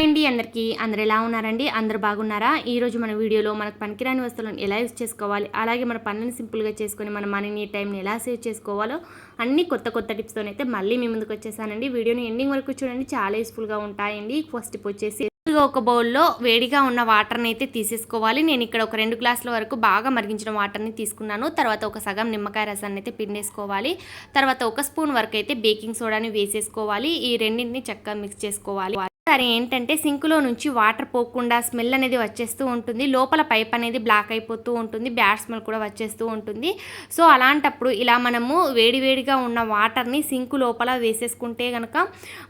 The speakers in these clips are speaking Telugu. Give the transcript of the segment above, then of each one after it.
హాయ్ అండి అందరికీ. అందరు ఎలా ఉన్నారండి? అందరు బాగున్నారా? ఈరోజు మన వీడియోలో మనకు పనికిరాని వస్తువులను ఎలా యూజ్ చేసుకోవాలి? అలాగే మన పనులను సింపుల్గా చేసుకొని మన మనీని టైంని ఎలా సేవ్ చేసుకోవాలో అన్ని కొత్త కొత్త టిప్స్తోనైతే మళ్ళీ మీ ముందుకు వచ్చేసానండి. వీడియోని ఎండింగ్ వరకు చూడండి. చాలా యూస్ఫుల్గా ఉంటాయండి. ఫస్ట్ టిప్ వచ్చేసి ఒక బౌల్లో వేడిగా ఉన్న వాటర్ని అయితే తీసేసుకోవాలి. నేను ఇక్కడ ఒక రెండు గ్లాసుల వరకు బాగా మరిగించిన వాటర్ని తీసుకున్నాను. తర్వాత ఒక సగం నిమ్మకాయ రసాన్ని అయితే పిండేసుకోవాలి. తర్వాత ఒక స్పూన్ వరకు అయితే బేకింగ్ సోడాని వేసేసుకోవాలి. ఈ రెండింటిని చక్కగా మిక్స్ చేసుకోవాలి. సరే ఏంటంటే సింకులో నుంచి వాటర్ పోకుండా స్మెల్ అనేది వచ్చేస్తూ ఉంటుంది. లోపల పైప్ అనేది బ్లాక్ అయిపోతూ ఉంటుంది. బ్యాడ్ స్మెల్ కూడా వచ్చేస్తూ ఉంటుంది. సో అలాంటప్పుడు ఇలా మనము వేడివేడిగా ఉన్న వాటర్ని సింకు లోపల వేసేసుకుంటే కనుక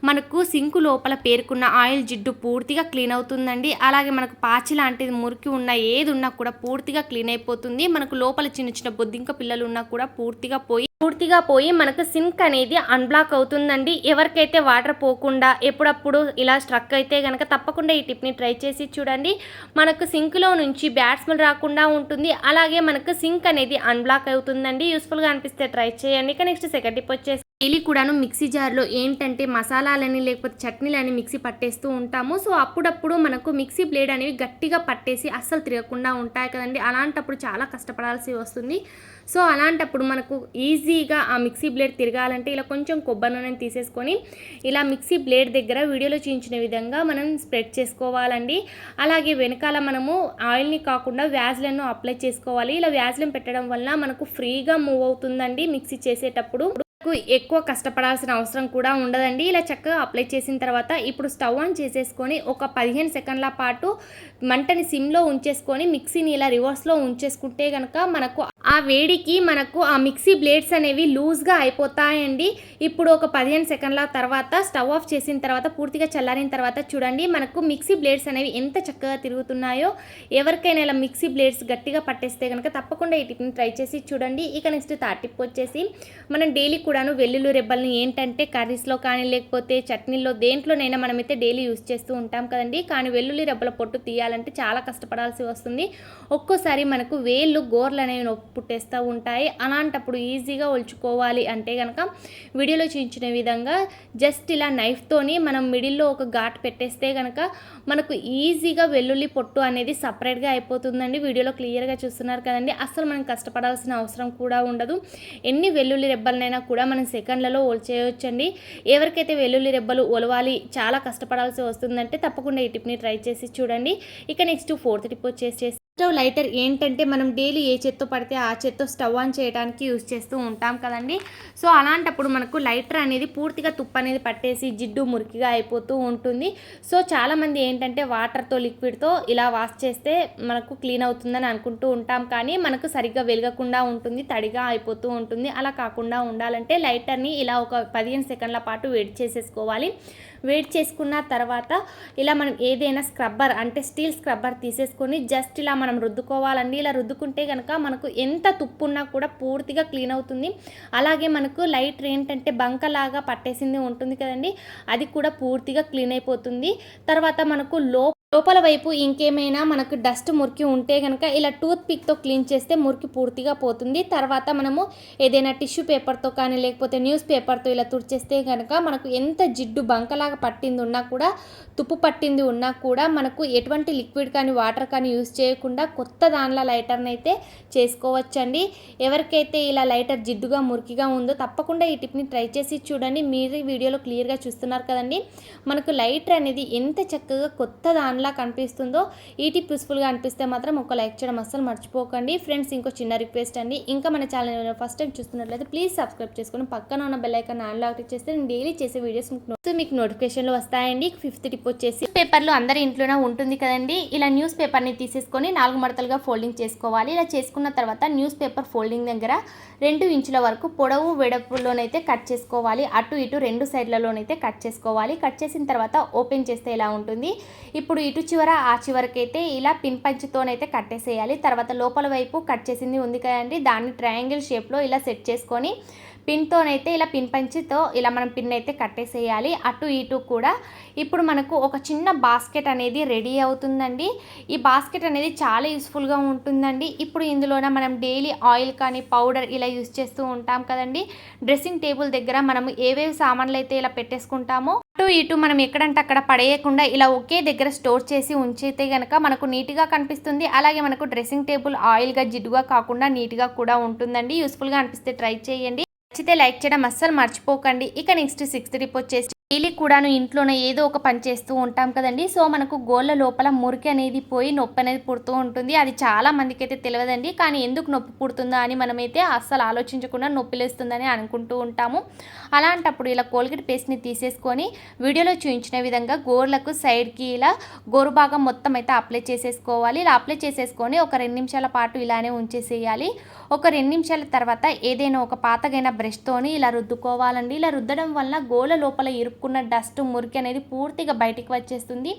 మనకు సింకు లోపల పేరుకున్న ఆయిల్ జిడ్డు పూర్తిగా క్లీన్ అవుతుందండి. అలాగే మనకు పాచి లాంటిది మురికి ఉన్న ఏది ఉన్నా కూడా పూర్తిగా క్లీన్ అయిపోతుంది. మనకు లోపల చిన్న చిన్న బొద్దింక పిల్లలు ఉన్నా కూడా పూర్తిగా పోయి పూర్తిగా పోయి మనకు సింక్ అనేది అన్బ్లాక్ అవుతుందండి. ఎవరికైతే వాటర్ పోకుండా ఎప్పుడప్పుడు ఇలా స్ట్రక్ అయితే కనుక తప్పకుండా ఈ టిప్ని ట్రై చేసి చూడండి. మనకు సింక్లో నుంచి బ్యాడ్ స్మెల్ రాకుండా ఉంటుంది. అలాగే మనకు సింక్ అనేది అన్బ్లాక్ అవుతుందండి. యూస్ఫుల్గా అనిపిస్తే ట్రై చేయండి. ఇక నెక్స్ట్ సెకండ్ టిప్ వచ్చేసి డైలీ కూడాను మిక్సీ జార్లో ఏంటంటే మసాలాలని లేకపోతే చట్నీలని మిక్సీ పట్టేస్తూ ఉంటాము. సో అప్పుడప్పుడు మనకు మిక్సీ బ్లేడ్ అనేవి గట్టిగా పట్టేసి అస్సలు తిరగకుండా ఉంటాయి కదండి. అలాంటప్పుడు చాలా కష్టపడాల్సి వస్తుంది. సో అలాంటప్పుడు మనకు ఈజీగా ఆ మిక్సీ బ్లేడ్ తిరగాలంటే ఇలా కొంచెం కొబ్బరి నూనెని తీసేసుకొని ఇలా మిక్సీ బ్లేడ్ దగ్గర వీడియోలో చూపించిన విధంగా మనం స్ప్రెడ్ చేసుకోవాలండి. అలాగే వెనకాల మనము ఆయిల్ని కాకుండా వ్యాజ్లను అప్లై చేసుకోవాలి. ఇలా వ్యాజ్లను పెట్టడం వల్ల మనకు ఫ్రీగా మూవ్ అవుతుందండి మిక్సీ చేసేటప్పుడు. ఎక్కువ కష్టపడాల్సిన అవసరం కూడా ఉండదండి. ఇలా చక్కగా అప్లై చేసిన తర్వాత ఇప్పుడు స్టవ్ ఆన్ చేసేసుకొని ఒక పదిహేను సెకండ్ల పాటు మంటని సిమ్లో ఉంచేసుకొని మిక్సీని ఇలా రివర్స్లో ఉంచేసుకుంటే కనుక మనకు ఆ వేడికి మనకు ఆ మిక్సీ బ్లేడ్స్ అనేవి లూజ్గా అయిపోతాయండి. ఇప్పుడు ఒక పదిహేను సెకండ్ల తర్వాత స్టవ్ ఆఫ్ చేసిన తర్వాత పూర్తిగా చల్లారిన తర్వాత చూడండి మనకు మిక్సీ బ్లేడ్స్ అనేవి ఎంత చక్కగా తిరుగుతున్నాయో. ఎవరికైనా ఇలా మిక్సీ బ్లేడ్స్ గట్టిగా పట్టేస్తే కనుక తప్పకుండా ఈ టిప్ని ట్రై చేసి చూడండి. ఇక నెక్స్ట్ థర్డ్ టిప్ వచ్చేసి మనం డైలీ కూడాను వెల్లుల్లి రెబ్బల్ని ఏంటంటే కర్రీస్లో కానీ లేకపోతే చట్నీల్లో దేంట్లోనైనా మనమైతే డైలీ యూస్ చేస్తూ ఉంటాం కదండి. కానీ వెల్లుల్లి రెబ్బల పొట్టు తీయాలంటే చాలా కష్టపడాల్సి వస్తుంది. ఒక్కోసారి మనకు వేళ్ళు గోర్లు అనేవి నొప్పి పుట్టేస్తూ ఉంటాయి. అలాంటప్పుడు ఈజీగా ఒలుచుకోవాలి అంటే కనుక వీడియోలో చూపించిన విధంగా జస్ట్ ఇలా నైఫ్తోని మనం మిడిల్లో ఒక ఘాట్ పెట్టేస్తే కనుక మనకు ఈజీగా వెల్లుల్లి పొట్టు అనేది సపరేట్గా అయిపోతుందండి. వీడియోలో క్లియర్గా చూస్తున్నారు కదండి. అసలు మనం కష్టపడాల్సిన అవసరం కూడా ఉండదు. ఎన్ని వెల్లుల్లి రెబ్బలనైనా కూడా మనం సెకండ్లలో ఒలిచేయొచ్చండి. ఎవరికైతే వెల్లుల్లి రెబ్బలు ఒలవాలి చాలా కష్టపడాల్సి వస్తుందంటే తప్పకుండా ఈ టిప్ని ట్రై చేసి చూడండి. ఇక నెక్స్ట్ ఫోర్త్ టిప్ వచ్చేసి స్టవ్ లైటర్ ఏంటంటే మనం డైలీ ఏ చెత్త పడితే ఆ చెత్త స్టవ్ ఆన్ చేయడానికి యూజ్ చేస్తూ ఉంటాం కదండి. సో అలాంటప్పుడు మనకు లైటర్ అనేది పూర్తిగా తుప్పు అనేది పట్టేసి జిడ్డు మురికిగా అయిపోతూ ఉంటుంది. సో చాలామంది ఏంటంటే వాటర్తో లిక్విడ్తో ఇలా వాష్ చేస్తే మనకు క్లీన్ అవుతుందని అనుకుంటూ ఉంటాం. కానీ మనకు సరిగ్గా వెలగకుండా ఉంటుంది తడిగా అయిపోతూ ఉంటుంది. అలా కాకుండా ఉండాలంటే లైటర్ని ఇలా ఒక పదిహేను సెకండ్ల పాటు వేడి చేసేసుకోవాలి. వేడి చేసుకున్న తర్వాత ఇలా మనం ఏదైనా స్క్రబ్బర్ అంటే స్టీల్ స్క్రబ్బర్ తీసేసుకొని జస్ట్ ఇలా మనం రుద్దుకోవాలండి. ఇలా రుద్దుకుంటే కనుక మనకు ఎంత తుప్పు ఉన్నా కూడా పూర్తిగా క్లీన్ అవుతుంది. అలాగే మనకు లైట్ ఏంటంటే బంకలాగా పట్టేసింది ఉంటుంది కదండి. అది కూడా పూర్తిగా క్లీన్ అయిపోతుంది. తర్వాత మనకు లో లోపల వైపు ఇంకేమైనా మనకు డస్ట్ మురికి ఉంటే కనుక ఇలా టూత్ పిక్తో క్లీన్ చేస్తే మురికి పూర్తిగా పోతుంది. తర్వాత మనము ఏదైనా టిష్యూ పేపర్తో కానీ లేకపోతే న్యూస్ పేపర్తో ఇలా తుడిచేస్తే కనుక మనకు ఎంత జిడ్డు బంకలాగా పట్టింది ఉన్నా కూడా తుప్పు పట్టింది ఉన్నా కూడా మనకు ఎటువంటి లిక్విడ్ కానీ వాటర్ కానీ యూస్ చేయకుండా కొత్త దానిలో లైటర్ని అయితే చేసుకోవచ్చండి. ఎవరికైతే ఇలా లైటర్ జిడ్డుగా మురికిగా ఉందో తప్పకుండా ఈ టిప్ని ట్రై చేసి చూడండి. మీరు వీడియోలో క్లియర్గా చూస్తున్నారు కదండి. మనకు లైటర్ అనేది ఎంత చక్కగా కొత్త దానిలో కనిపిస్తుందో ఈటీ పీస్ఫుల్గా అనిపిస్తే మాత్రం ఒక లైక్ చేయడం అస్సలు మర్చిపోకండి. ఫ్రెండ్స్ ఇంకో చిన్న రిక్వెస్ట్ అండి. ఇంకా మన ఛానల్ ఫస్ట్ టైం చూస్తున్నట్లయితే ప్లీజ్ సబ్స్క్రైబ్ చేసుకొని పక్కన ఉన్న బెల్ ఐకాన్ ఆన్ చేస్తే నేను డైలీ చేసే వీడియోస్ మీకు మీకు నోటిఫికేషన్లు వస్తాయండి. ఫిఫ్త్ టిప్ వచ్చేసి పేపర్లు అందరి ఇంట్లోనే ఉంటుంది కదండి. ఇలా న్యూస్ పేపర్ని తీసేసుకొని నాలుగు మడతలుగా ఫోల్డింగ్ చేసుకోవాలి. ఇలా చేసుకున్న తర్వాత న్యూస్ పేపర్ ఫోల్డింగ్ దగ్గర రెండు ఇంచుల వరకు పొడవు వెడపులోనైతే కట్ చేసుకోవాలి. అటు ఇటు రెండు సైడ్లలోనైతే కట్ చేసుకోవాలి. కట్ చేసిన తర్వాత ఓపెన్ చేస్తే ఇలా ఉంటుంది? ఇప్పుడు ఇటు చివర ఆ చివరకైతే ఇలా పిన్ పంచుతోనైతే కట్టేసేయాలి తర్వాత లోపల వైపు కట్ చేసింది ఉంది కదండి. దాన్ని ట్రయాంగిల్ షేప్లో ఇలా సెట్ చేసుకొని పిన్తోనైతే ఇలా పిన్ పంచితో ఇలా మనం పిన్ అయితే కట్టేసేయాలి. అటు ఇటు కూడా ఇప్పుడు మనకు ఒక చిన్న బాస్కెట్ అనేది రెడీ అవుతుందండి. ఈ బాస్కెట్ అనేది చాలా యూస్ఫుల్గా ఉంటుందండి. ఇప్పుడు ఇందులోన మనం డైలీ ఆయిల్ కానీ పౌడర్ ఇలా యూస్ చేస్తూ ఉంటాం కదండి. డ్రెస్సింగ్ టేబుల్ దగ్గర మనం ఏవేవి సామాన్లు అయితే ఇలా పెట్టేసుకుంటామో అటు ఇటు మనం ఎక్కడంటే అక్కడ పడేయకుండా ఇలా ఒకే దగ్గర స్టోర్ చేసి ఉంచితే కనుక మనకు నీట్గా కనిపిస్తుంది. అలాగే మనకు డ్రెస్సింగ్ టేబుల్ ఆయిల్గా జిడ్డుగా కాకుండా నీట్గా కూడా ఉంటుందండి. యూస్ఫుల్గా అనిపిస్తే ట్రై చేయండి. నచ్చితే లైక్ చేయడం అస్సలు మర్చిపోకండి. ఇక నెక్స్ట్ సిక్స్త్ రిపోర్ట్ చేసి డైలీ కూడాను ఇంట్లోనే ఏదో ఒక పని చేస్తూ ఉంటాం కదండి. సో మనకు గోళ్ళ లోపల మురికి అనేది పోయి నొప్పి అనేది పుడుతూ ఉంటుంది. అది చాలా మందికి అయితే తెలియదండి. కానీ ఎందుకు నొప్పి పుడుతుందా అని మనమైతే అస్సలు ఆలోచించకుండా నొప్పి లేస్తుందని అనుకుంటూ ఉంటాము. అలాంటప్పుడు ఇలా కోల్గేట్ పేస్ట్ని తీసేసుకొని వీడియోలో చూపించిన విధంగా గోర్లకు సైడ్కి ఇలా గోరు భాగం మొత్తం అయితే అప్లై చేసేసుకోవాలి. ఇలా అప్లై చేసేసుకొని ఒక రెండు నిమిషాల పాటు ఇలానే ఉంచేసేయాలి. ఒక రెండు నిమిషాల తర్వాత ఏదైనా ఒక పాతగైన బ్రష్తోని ఇలా రుద్దుకోవాలండి. ఇలా రుద్దడం వల్ల గోళ్ళ లోపల ఇరుక్కున్న డస్ట్ మురికి అనేది పూర్తిగా బయటికి వచ్చేస్తుంది.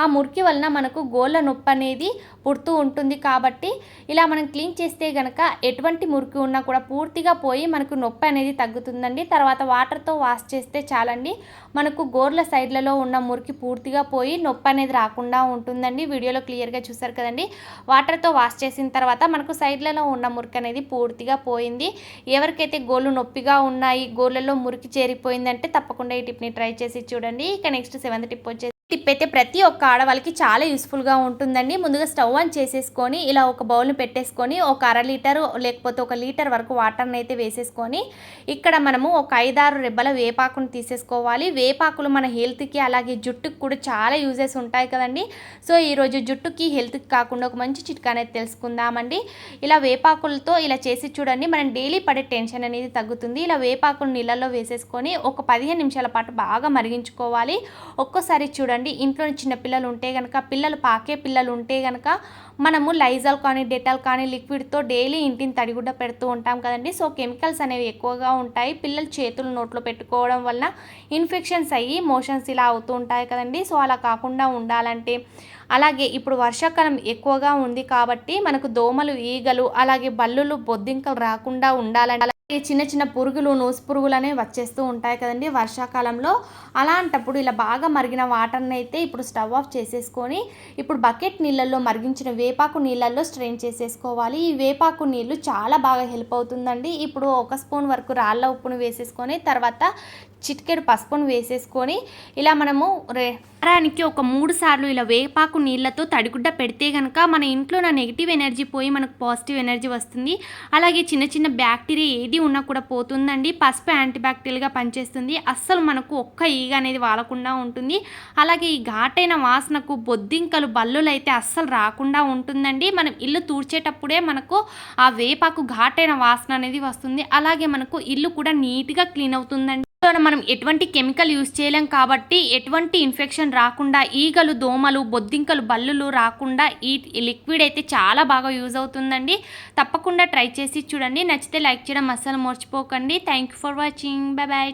ఆ మురికి వలన మనకు గోళ్ళ నొప్పి అనేది పుడుతూ ఉంటుంది కాబట్టి ఇలా మనం క్లీన్ చేస్తే గనక ఎటువంటి మురికి ఉన్నా కూడా పూర్తిగా పోయి మనకు నొప్పి అనేది తగ్గుతుందండి. తర్వాత వాటర్తో వాష్ చేస్తే చాలండి. మనకు గోర్ల సైడ్లలో ఉన్న మురికి పూర్తిగా పోయి నొప్పి అనేది రాకుండా ఉంటుందండి. వీడియోలో క్లియర్గా చూసారు కదండి. వాటర్తో వాష్ చేసిన తర్వాత మనకు సైడ్లలో ఉన్న మురికి అనేది పూర్తిగా పోయింది. ఎవరికైతే గోళ్ళు నొప్పిగా ఉన్నాయి గోళ్ళలో మురికి చేరిపోయిందంటే తప్పకుండా ఈ టిప్ని ట్రై చేసి చూడండి ఇక నెక్స్ట్ సెవెంత్ టిప్ వచ్చేసి టిప్ అయితే ప్రతి ఒక్క ఆడవాళ్ళకి చాలా యూస్ఫుల్గా ఉంటుందండి. ముందుగా స్టవ్ ఆన్ చేసేసుకొని ఇలా ఒక బౌల్ని పెట్టేసుకొని ఒక అర లీటర్ లేకపోతే ఒక లీటర్ వరకు వాటర్ని అయితే వేసేసుకొని ఇక్కడ మనము ఒక ఐదారు రెబ్బల వేపాకును తీసేసుకోవాలి. వేపాకులు మన హెల్త్కి అలాగే జుట్టుకి కూడా చాలా యూజెస్ ఉంటాయి కదండి. సో ఈరోజు జుట్టుకి హెల్త్కి కాకుండా ఒక మంచి చిట్కా అనేది తెలుసుకుందామండి. ఇలా వేపాకులతో ఇలా చేసి చూడండి మనం డైలీ పడే టెన్షన్ అనేది తగ్గుతుంది. ఇలా వేపాకులు నీళ్ళల్లో వేసేసుకొని ఒక పదిహేను నిమిషాల పాటు బాగా మరిగించుకోవాలి. ఒక్కోసారి చూడండి ఇంట్లో చిన్న పిల్లలు ఉంటే కనుక పిల్లలు పాకే పిల్లలు ఉంటే కనుక మనము లైజాల్ కానీ డెటాల్ కానీ లిక్విడ్తో డైలీ ఇంటిని తడిగుడ్డ పెడుతూ ఉంటాం కదండి. సో కెమికల్స్ అనేవి ఎక్కువగా ఉంటాయి. పిల్లలు చేతులు నోట్లో పెట్టుకోవడం వలన ఇన్ఫెక్షన్స్ అయ్యి మోషన్స్ ఇలా అవుతూ ఉంటాయి కదండి. సో అలా కాకుండా ఉండాలంటే అలాగే ఇప్పుడు వర్షాకాలం ఎక్కువగా ఉంది కాబట్టి మనకు దోమలు ఈగలు అలాగే బల్లులు బొద్దింకలు రాకుండా ఉండాలంటే ఈ చిన్న చిన్న పురుగులు నూసు పురుగులు అనేవి వచ్చేస్తూ ఉంటాయి కదండి వర్షాకాలంలో. అలాంటప్పుడు ఇలా బాగా మరిగిన వాటర్ని అయితే ఇప్పుడు స్టవ్ ఆఫ్ చేసేసుకొని ఇప్పుడు బకెట్ నీళ్ళల్లో మరిగించిన వేపాకు నీళ్ళల్లో స్ట్రెయిన్ చేసేసుకోవాలి. ఈ వేపాకు నీళ్ళు చాలా బాగా హెల్ప్ అవుతుందండి. ఇప్పుడు ఒక స్పూన్ వరకు రాళ్ళ ఉప్పును వేసేసుకొని తర్వాత చిటికెడు పసుపును వేసేసుకొని ఇలా మనము రే వారానికి ఒక మూడు సార్లు ఇలా వేపాకు నీళ్ళతో తడిగుడ్డ పెడితే కనుక మన ఇంట్లో నా నెగిటివ్ ఎనర్జీ పోయి మనకు పాజిటివ్ ఎనర్జీ వస్తుంది. అలాగే చిన్న చిన్న బ్యాక్టీరియా ఏది ఉన్నా కూడా పోతుందండి. పసుపు యాంటీబ్యాక్టీరియల్గా పనిచేస్తుంది. అస్సలు మనకు ఒక్క ఈగ అనేది వాలకుండా ఉంటుంది. అలాగే ఈ ఘాటైన వాసనకు బొద్దింకలు బల్లులు అయితే అస్సలు రాకుండా ఉంటుందండి. మనం ఇల్లు తూడ్చేటప్పుడే మనకు ఆ వేపాకు ఘాటైన వాసన అనేది వస్తుంది. అలాగే మనకు ఇల్లు కూడా నీట్గా క్లీన్ అవుతుందండి. మనం ఎటువంటి కెమికల్ యూస్ చేయలేం కాబట్టి ఎటువంటి ఇన్ఫెక్షన్ రాకుండా ఈగలు దోమలు బొద్దింకలు బల్లులు రాకుండా ఈ లిక్విడ్ అయితే చాలా బాగా యూజ్ అవుతుందండి. తప్పకుండా ట్రై చేసి చూడండి. నచ్చితే లైక్ చేయడం అస్సలు మర్చిపోకండి. Thank you for watching. Bye bye.